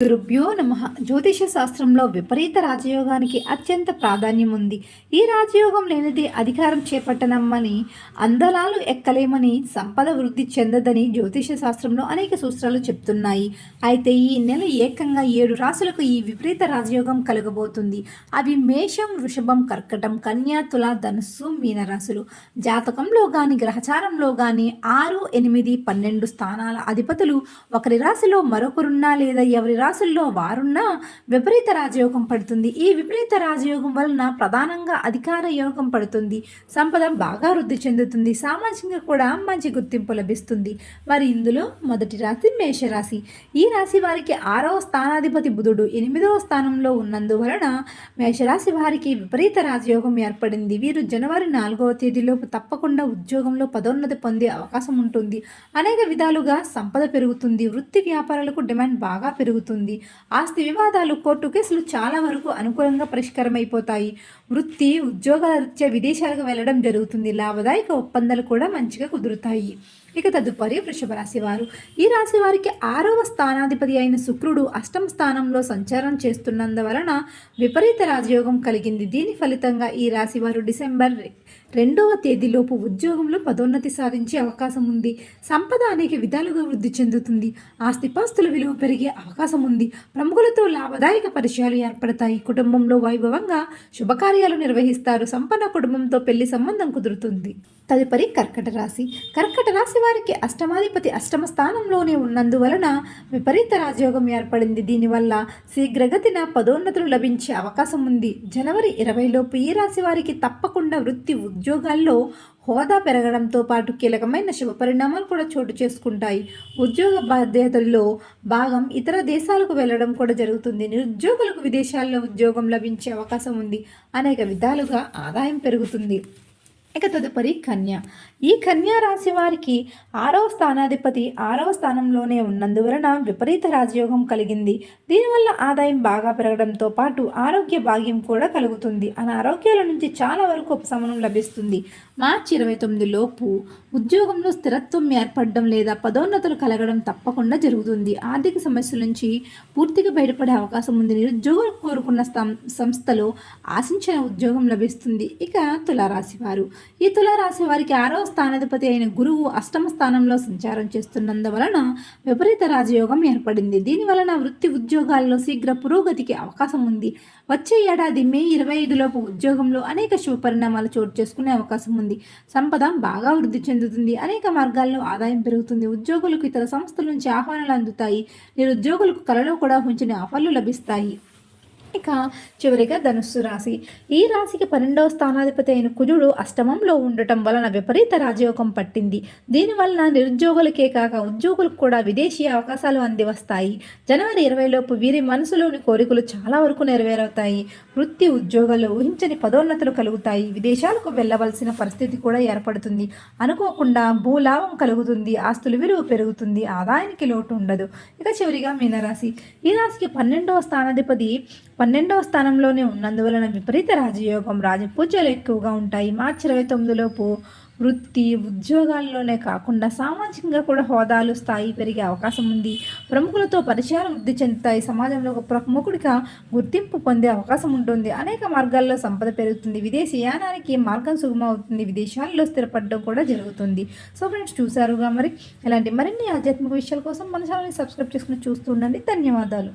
గురుభ్యో నమ. జ్యోతిష శాస్త్రంలో విపరీత రాజయోగానికి అత్యంత ప్రాధాన్యం ఉంది. ఈ రాజయోగం లేనిది అధికారం చేపట్టనమ్మని అందలాలు ఎక్కలేమని సంపద వృద్ధి చెందదని జ్యోతిష శాస్త్రంలో అనేక సూత్రాలు చెప్తున్నాయి. అయితే ఈ నెల ఏకంగా ఏడు రాసులకు ఈ విపరీత రాజయోగం కలగబోతుంది. అవి మేషం వృషభం కర్కటం కన్యా తుల ధనుస్సు మీనరాశులు జాతకంలో గాని గ్రహచారంలో గాని ఆరు ఎనిమిది పన్నెండు స్థానాల అధిపతులు. ఒకరి రాశిలో మరొకరున్నా లేదా ఎవరి రాశుల్లో వారున్నా విపరీత రాజయోగం పడుతుంది. ఈ విపరీత రాజయోగం వలన ప్రధానంగా అధికార యోగం పడుతుంది. సంపద బాగా వృద్ధి చెందుతుంది. సామాజికంగా కూడా మంచి గుర్తింపు లభిస్తుంది. మరి ఇందులో మొదటి రాశి మేషరాశి. ఈ రాశి వారికి ఆరవ స్థానాధిపతి బుధుడు. ఎనిమిదవ స్థానంలో ఉన్నందువలన మేషరాశి వారికి విపరీత రాజయోగం ఏర్పడింది. వీరు జనవరి నాలుగవ తేదీలోపు తప్పకుండా ఉద్యోగంలో పదోన్నతి పొందే అవకాశం ఉంటుంది. అనేక విధాలుగా సంపద పెరుగుతుంది. వృత్తి వ్యాపారాలకు డిమాండ్ బాగా పెరుగుతుంది. ఆస్తి వివాదాలు కోర్టు కేసులు చాలా వరకు అనుకూలంగా పరిష్కారమైపోతాయి. వృత్తి ఉద్యోగాల రీత్యా విదేశాలకు వెళ్ళడం జరుగుతుంది. లాభదాయక ఒప్పందాలు కూడా మంచిగా కుదురుతాయి. ఇక తదుపరి వృషభ రాశి వారు. ఈ రాశి వారికి ఆరవ స్థానాధిపతి అయిన శుక్రుడు అష్టమ స్థానంలో సంచారం చేస్తున్నందువలన విపరీత రాజయోగం కలిగింది. దీని ఫలితంగా ఈ రాశి వారు డిసెంబర్ రెండవ తేదీలోపు ఉద్యోగంలో పదోన్నతి సాధించే అవకాశం ఉంది. సంపద అనేక విధాలుగా వృద్ధి చెందుతుంది. ఆస్తిపాస్తుల విలువ పెరిగే అవకాశం ఉంది. ప్రముఖులతో లాభదాయక పరిచయాలు ఏర్పడతాయి. కుటుంబంలో వైభవంగా శుభకార్యాలు నిర్వహిస్తారు. సంపన్న కుటుంబంతో పెళ్ళి సంబంధం కుదురుతుంది. తదుపరి కర్కట రాశి. కర్కట రాశి రాశివారికి అష్టమాధిపతి అష్టమ స్థానంలోనే ఉన్నందువలన విపరీత రాజయోగం ఏర్పడింది. దీనివల్ల శీఘ్రగతిన పదోన్నతులు లభించే అవకాశం ఉంది. జనవరి ఇరవైలోపు ఈ రాశి వారికి తప్పకుండా వృత్తి ఉద్యోగాల్లో హోదా పెరగడంతో పాటు కీలకమైన శుభ పరిణామాలు కూడా చోటు చేసుకుంటాయి. ఉద్యోగ బాధ్యతల్లో భాగం ఇతర దేశాలకు వెళ్ళడం కూడా జరుగుతుంది. నిరుద్యోగులకు విదేశాల్లో ఉద్యోగం లభించే అవకాశం ఉంది. అనేక విధాలుగా ఆదాయం పెరుగుతుంది. ఇక తదుపరి కన్య. ఈ కన్యా రాశి వారికి ఆరవ స్థానాధిపతి ఆరవ స్థానంలోనే ఉన్నందువలన విపరీత రాజయోగం కలిగింది. దీనివల్ల ఆదాయం బాగా పెరగడంతో పాటు ఆరోగ్య భాగ్యం కూడా కలుగుతుంది. అనారోగ్యాల నుంచి చాలా వరకు ఉపశమనం లభిస్తుంది. మార్చి ఇరవై తొమ్మిది లోపు ఉద్యోగంలో స్థిరత్వం ఏర్పడడం లేదా పదోన్నతులు కలగడం తప్పకుండా జరుగుతుంది. ఆర్థిక సమస్యల నుంచి పూర్తిగా బయటపడే అవకాశం ఉంది. నిరుద్యోగులు కోరుకున్న సంస్థలో ఆశించిన ఉద్యోగం లభిస్తుంది. ఇక తులారాశి వారు. ఈ తులారాశి వారికి ఆరవ స్థానాధిపతి అయిన గురువు అష్టమ స్థానంలో సంచారం చేస్తున్నందువలన విపరీత రాజయోగం ఏర్పడింది. దీని వలన వృత్తి ఉద్యోగాల్లో శీఘ్ర పురోగతికి అవకాశం ఉంది. వచ్చే ఏడాది మే ఇరవై ఐదులోపు ఉద్యోగంలో అనేక శుభ పరిణామాలు చోటు చేసుకునే అవకాశం ఉంది. సంపద బాగా వృద్ధి చెందుతుంది. అనేక మార్గాల్లో ఆదాయం పెరుగుతుంది. ఉద్యోగులకు ఇతర సంస్థల నుంచి ఆహ్వానాలు అందుతాయి. నిరుద్యోగులకు కలలో కూడా ఉంచిన ఆఫర్లు లభిస్తాయి. ఇక చివరిగా ధనుస్సు రాశి. ఈ రాశికి పన్నెండవ స్థానాధిపతి అయిన కుజుడు అష్టమంలో ఉండటం వలన విపరీత రాజయోగం పట్టింది. దీనివలన నిరుద్యోగులకే కాక ఉద్యోగులకు కూడా విదేశీ అవకాశాలు అందివస్తాయి. జనవరి ఇరవైలోపు వీరి మనసులోని కోరికలు చాలా వరకు నెరవేరవుతాయి. వృత్తి ఉద్యోగాల్లో ఊహించని పదోన్నతులు కలుగుతాయి. విదేశాలకు వెళ్ళవలసిన పరిస్థితి కూడా ఏర్పడుతుంది. అనుకోకుండా భూలాభం కలుగుతుంది. ఆస్తుల విలువ పెరుగుతుంది. ఆదాయానికి లోటు ఉండదు. ఇక చివరిగా మీనరాశి. ఈ రాశికి పన్నెండవ స్థానాధిపతి పన్నెండవ స్థానంలోనే ఉన్నందువలన విపరీత రాజయోగం రాజపూజలు ఎక్కువగా ఉంటాయి. మార్చి ఇరవై తొమ్మిదిలోపు వృత్తి ఉద్యోగాల్లోనే కాకుండా సామాజికంగా కూడా హోదాలు స్థాయి పెరిగే అవకాశం ఉంది. ప్రముఖులతో పరిచయాలు వృద్ధి చెందుతాయి. సమాజంలో ఒక ప్రముఖుడిగా గుర్తింపు పొందే అవకాశం ఉంటుంది. అనేక మార్గాల్లో సంపద పెరుగుతుంది. విదేశీయానానికి మార్గం సుగమవుతుంది విదేశాల్లో స్థిరపడడం కూడా జరుగుతుంది. సో ఫ్రెండ్స్ చూసారుగా మరి? ఇలాంటి మరిన్ని ఆధ్యాత్మిక విషయాల కోసం మన ఛానల్ని సబ్స్క్రైబ్ చేసుకుని చూస్తూ ఉండండి. ధన్యవాదాలు.